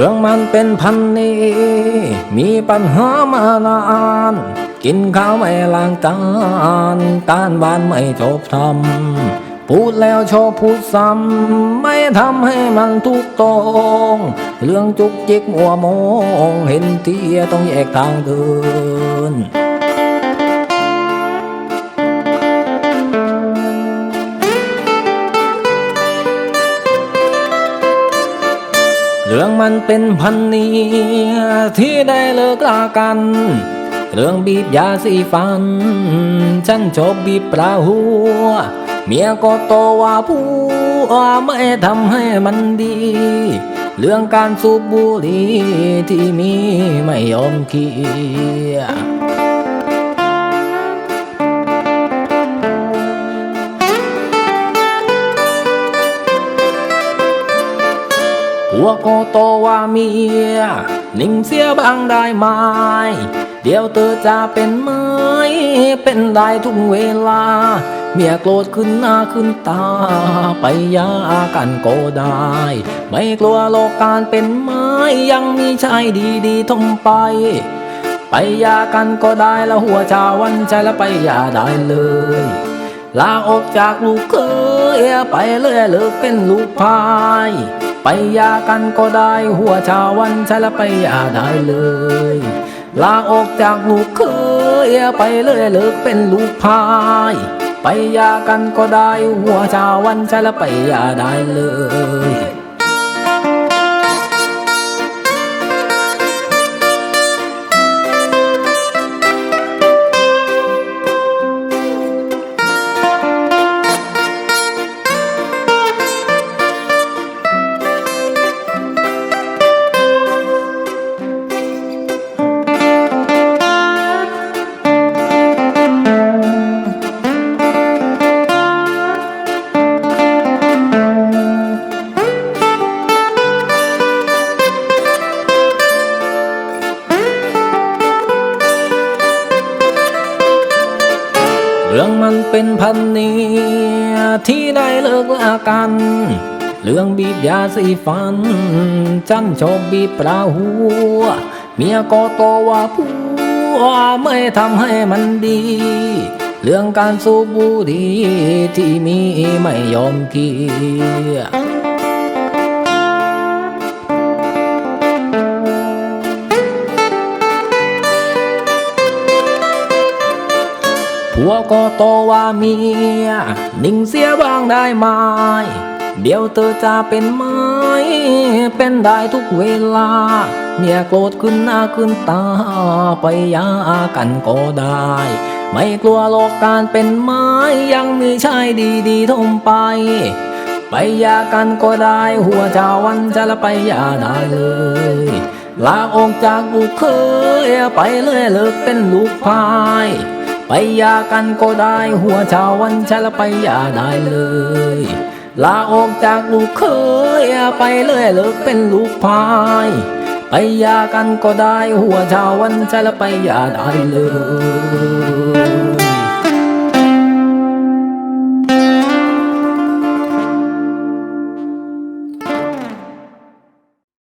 รื่องมันเป็นพันนี้ มีปัญหามานาน กินข้าวไม่ล้างจานการบ้านไม่จบทำพูดแล้วชอบพูดซ้ำ ไม่ทำให้มันถูกต้องเรื่องจุกจิกมัวโมง เห็นทีต้องแยกทางเดิน เรื่องมันเป็นพันนีที่ได้เลิกลากัน เรื่องบีบยาสีฟัน ฉันชอบบีบปลาหัว เมียก็โตว่าผู้ไม่ทำให้มันดี เรื่องการสูบบุหรี่ที่มีไม่ยอมเคีย ร์ผัวก็โตว่าเมีย นิ่งเสียบ้างได้ไหมเดี๋ยวเธอจะเป็นไหมเป็นได้ทุกเวลา เมียโกรธขึ้นหน้าขึ้นตา ไปยากันก็ได้ ไม่กลัวโลกการเป็นไม้ยังมีชายดีๆทมไป ไปยากันก็ได้แล้วหัวชาวันใจแล้วไปยาได้เลย ลาออกจากลูกเคยไปเลยเลิกเป็นลูกพาย ไปยากันก็ได้หัวชาวันใช่แล้วไปยาได้เลย ลาออกจากลูกเคยไปเลยเลิกเป็นลูกพาย ไปยากันก็ได้หัวชาวันใช่แล้วไปยาได้เลย เรื่องมันเป็นพันนี้ที่ได้เลิกลากัน เรื่องบีบยาสีฟันจันชอบบีบปลาหัว เมียก็โตว่าผัวไม่ทำให้มันดี เรื่องการสูบบุหรี่ที่มีไม่ยอมเกีย ผัวก็โตว่าเมีย นิ่งเสียบ้างได้ไหมเดี๋ยวเธอจะเป็นไหมเป็นได้ทุกเวลา เมียโกรธขึ้นหน้าขึ้นตา ไปยากันก็ได้ ไม่กลัวโลกการเป็นไม้ยังมีชายดีๆทมไป ไปยากันก็ได้หัวชาวันจะละไปยาได้เลยลาออกจากลูกเคยไปเลยเลิกเป็นลูกพาย ไปยากันก็ได้ หัวชาววันชาละไปยาได้เลย ลาออกจากลูกเคยไปเลยเลิกเป็นลูกพายไปยากันก็ได้ หัวชาววันชาละไปยาได้เลย